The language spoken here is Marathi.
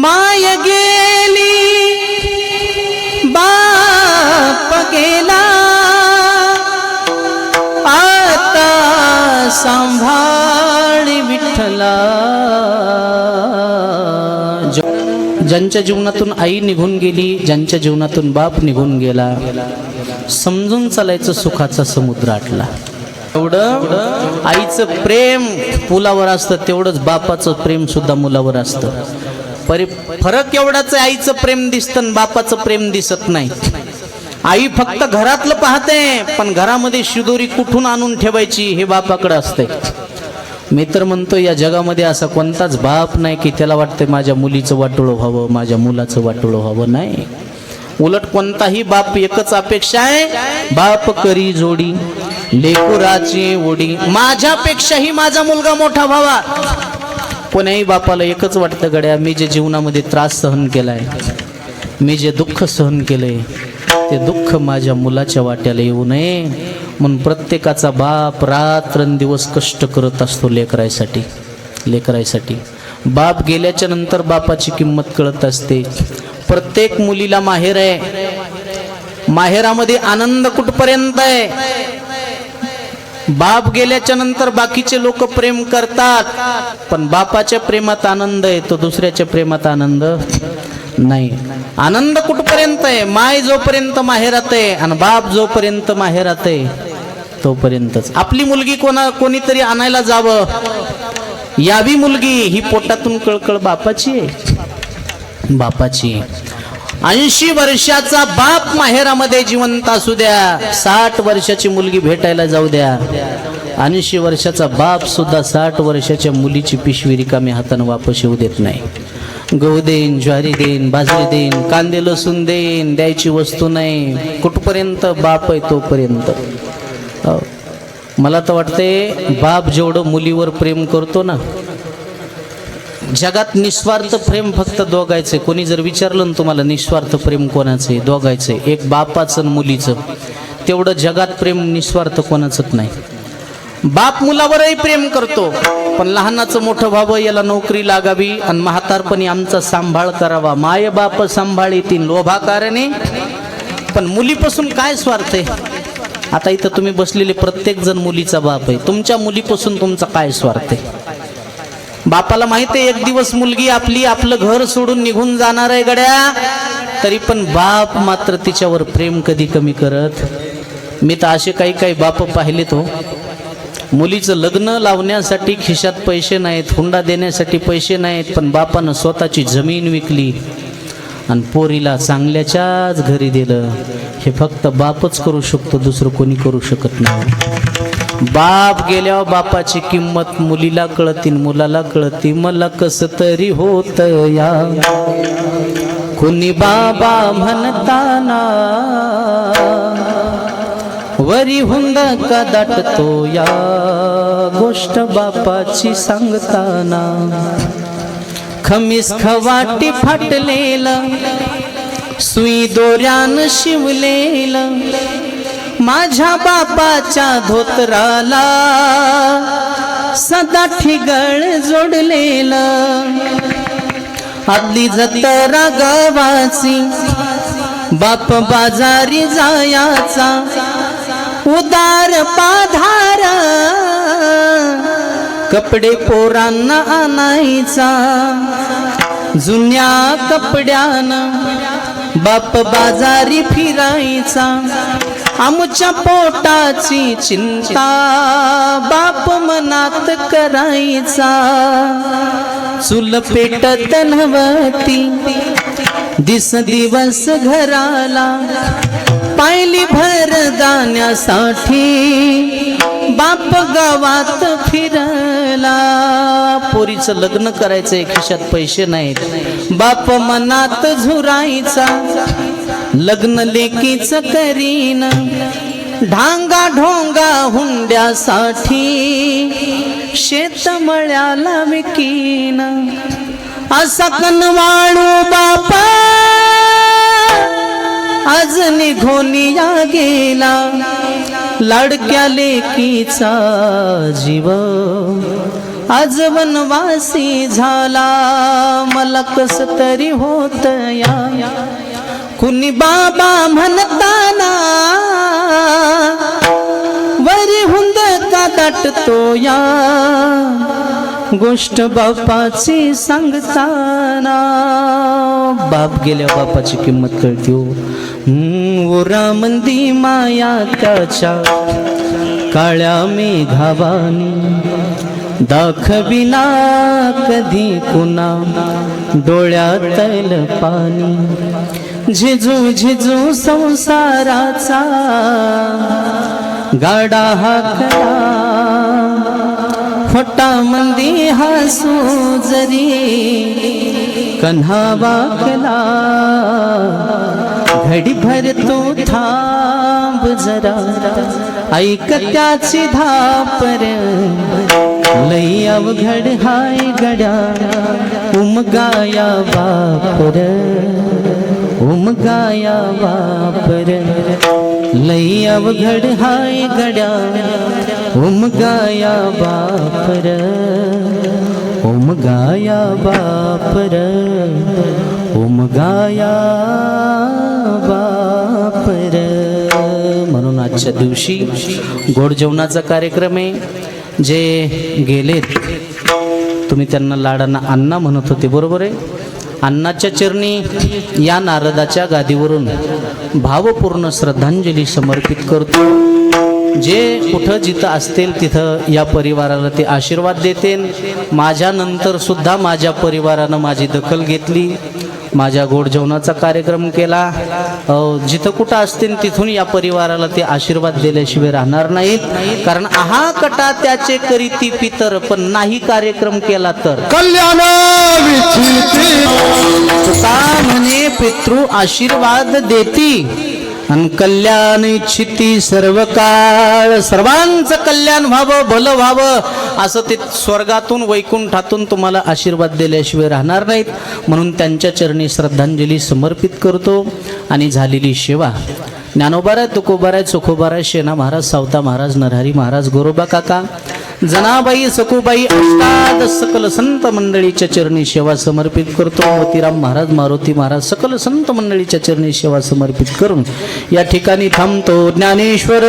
माय गेली बाप गेला. आता सांभाळी विठ्ठला. ज्यांच्या जीवनातून आई निघून गेली ज्यांच्या जीवनातून बाप निघून गेला समजून चालायचं सुखाचा समुद्र आटला. एवढं आईचं प्रेम मुलावर असतं तेवढंच बापाचं प्रेम सुद्धा मुलावर असतं. परी फरक एवढाच आईचं प्रेम दिसतं आणि बापाचं प्रेम दिसत नाही. आई फक्त घरातलं पाहते पण घरामध्ये शिदोरी कुठून आणून ठेवायची हे बापाकडे असते. मी तर म्हणतो या जगामध्ये असा कोणताच बाप नाही की त्याला वाटतं माझ्या मुलीचं वाटोळं व्हावं माझ्या मुलाचं वाटोळं व्हावं. नाही. उलट कोणताही बाप एकच अपेक्षा आहे बाप करी जोडी लेकुराची ओढी. माझ्यापेक्षाही माझा मुलगा मोठा व्हावा. कोण्याही बापाला एकच वाटतं गड्या मी जे जीवनामध्ये त्रास सहन केलाय मी जे दुःख सहन केलंय ते दुःख माझ्या मुलाच्या वाट्याला येऊ नये. म्हणून प्रत्येकाचा बाप रात्रंदिवस कष्ट करत असतो लेकरायसाठी लेकरायसाठी. बाप गेल्याच्यानंतर बापाची किंमत कळत असते. प्रत्येक मुलीला माहेर आहे. माहेरामध्ये आनंद कुठपर्यंत आहे? बाप गेल्याच्यानंतर बाकीचे लोक प्रेम करतात पण बापाच्या प्रेमात आनंद आहे तो दुसऱ्याच्या प्रेमात आनंद नाही. आनंद कुठपर्यंत आहे? माय जोपर्यंत माहेरात आहे आणि बाप जोपर्यंत माहेरात आहे तोपर्यंतच. आपली मुलगी कोणा कोणीतरी आणायला जावं. यावी मुलगी ही पोटातून कळकळ बापाची आहे. बापाची ऐंशी वर्षाचा बाप माहेरामध्ये जिवंत असू द्या. साठ वर्षाची मुलगी भेटायला जाऊ द्या. ऐंशी वर्षाचा बाप सुद्धा साठ वर्षाच्या मुलीची पिशवी रिकामी हातानं वापस येऊ देत नाही. गहू देईन ज्वारी देईन बाजरी देईन कांदे लसूण देईन द्यायची वस्तू नाही. कुठपर्यंत बाप आहे तोपर्यंत? मला तर वाटते बाप जेवढं मुलीवर प्रेम करतो ना जगात निस्वार्थ प्रेम फक्त दोघायचे कोणी जर विचारलं ना तुम्हाला निस्वार्थ प्रेम कोणाचं आहे दोघायचं आहे. एक बापाचं आणि मुलीचं. तेवढं जगात प्रेम निस्वार्थ कोणाचंच नाही. बाप मुलावरही प्रेम करतो पण लहानाचं मोठं व्हावं याला नोकरी लागावी आणि म्हातारपणी आमचा सांभाळ करावा. माय बाप सांभाळीतील लोभाकारणे. पण मुलीपासून काय स्वार्थ आहे? आता इथं तुम्ही बसलेले प्रत्येक जण मुलीचा बाप आहे. तुमच्या मुलीपासून तुमचा काय स्वार्थ आहे? बापाला माहीत आहे एक दिवस मुलगी आपली आपलं घर सोडून निघून जाणार आहे गड्या. तरी पण बाप मात्र तिच्यावर प्रेम कधी कमी करत? मी तर असे काही काही बाप पाहिलेत हो. मुलीचं लग्न लावण्यासाठी खिशात पैसे नाहीत हुंडा देण्यासाठी पैसे नाहीत पण बापानं स्वतःची जमीन विकली आणि पोरीला चांगल्याच्याच घरी दिलं. हे फक्त बापच करू शकतो दुसरं कोणी करू शकत नाही. बाप गेल्यावर बापाची किंमत मुलीला कळती मुलाला कळती. मला कस तरी होत या. कुणी बाबा म्हणताना वरी हुंद का दाटतो या. गोष्ट बापाची सांगताना खमीस खवाटी फाटलेलं सुई दोऱ्यान शिवलेलं. माझ्या बापाच्या धोतराला सदा ठिगळ जोडलेलं. आपली जतरा गावाची बाप बाजारी जायाचा उदार पाधार. कपडे पोरांना आणायचा जुन्या कपड्यानं बाप बाजारी फिरायचा. आमच्या पोटाची चिंता बाप मनात करायचा. चुल पेटत नव्हती दिस दिवस घराला. पायली भर दाण्यासाठी बाप गावात फिरला. पोरीचं लग्न करायचंय खिशात पैसे नाहीत. बाप मनात झुरायचा लग्न लेकीच करीन. ढांगा ढोंगा हुंड्यासाठी शेतमळ्याला विकीन. असा कनवाळू बापा आज निघून या गेला. लाडक्या लेकीचा जीव. आज वनवासी झाला मला कस तरी होत या. कुणी बाबा म्हणताना वरी हुंद का दाटतो या. गोष्ट बापाची सांगताना. बाप गेल्या बापाची किंमत कळते हो. ओरा मंदी माया त्याच्या. काळ्या मेघावानी. दाखविना कधी कुणा डोळ्यातल पाणी. झिजू झिजू संसाराचा गाडा हाकला. फटा मंदी हसू जरी कन्हावा कला घडी भर तो थांब जरा। ऐक त्याची धापर। लई अवघड हाय गड्या। उमगाया वापर। उमगाया वापर। लई अवघड हाय गड्या। उमगाया बापर उमगाया बापर उमगाया बापर। म्हणून आजच्या दिवशी गोड जेवणाचा कार्यक्रम आहे. जे गेलेत तुम्ही त्यांना लाडांना अण्णा म्हणत होते बरोबर आहे? अण्णाच्या चरणी या नारदाच्या गादीवरून भावपूर्ण श्रद्धांजली समर्पित करतो. जे कुठं जिथं असतील तिथं या परिवाराला ते आशीर्वाद देतील. माझ्यानंतर सुद्धा माझ्या परिवारानं माझी दखल घेतली. माझ्या गोड जेवणाचा कार्यक्रम केला. जिथं कुठं असतील तिथून या परिवाराला ते आशीर्वाद दिल्याशिवाय राहणार नाहीत. कारण आहा कटा त्याचे करीती पितर पण नाही कार्यक्रम केला तर. कल्याण म्हणे पितृ आशीर्वाद देती. आणि कल्याण इच्छिती सर्व काळ सर्वांचं कल्याण व्हावं भलं व्हावं असं ते स्वर्गातून वैकुंठातून तुम्हाला आशीर्वाद दिल्याशिवाय राहणार नाहीत. म्हणून त्यांच्या चरणी श्रद्धांजली समर्पित करतो आणि झालेली सेवा. ज्ञानोबाराय तुकोबाराय चोखोबाराय शेना महाराज सावता महाराज नरहरी महाराज गोरोबा काका जनाबाई सखुबाई अष्टाद सकल संत मंडळीच्या चरणी सेवा समर्पित करतो. मोतीराम महाराज मारुती महाराज सकल संत मंडळीच्या चरणी सेवा समर्पित करून या ठिकाणी थांबतो ज्ञानेश्वर.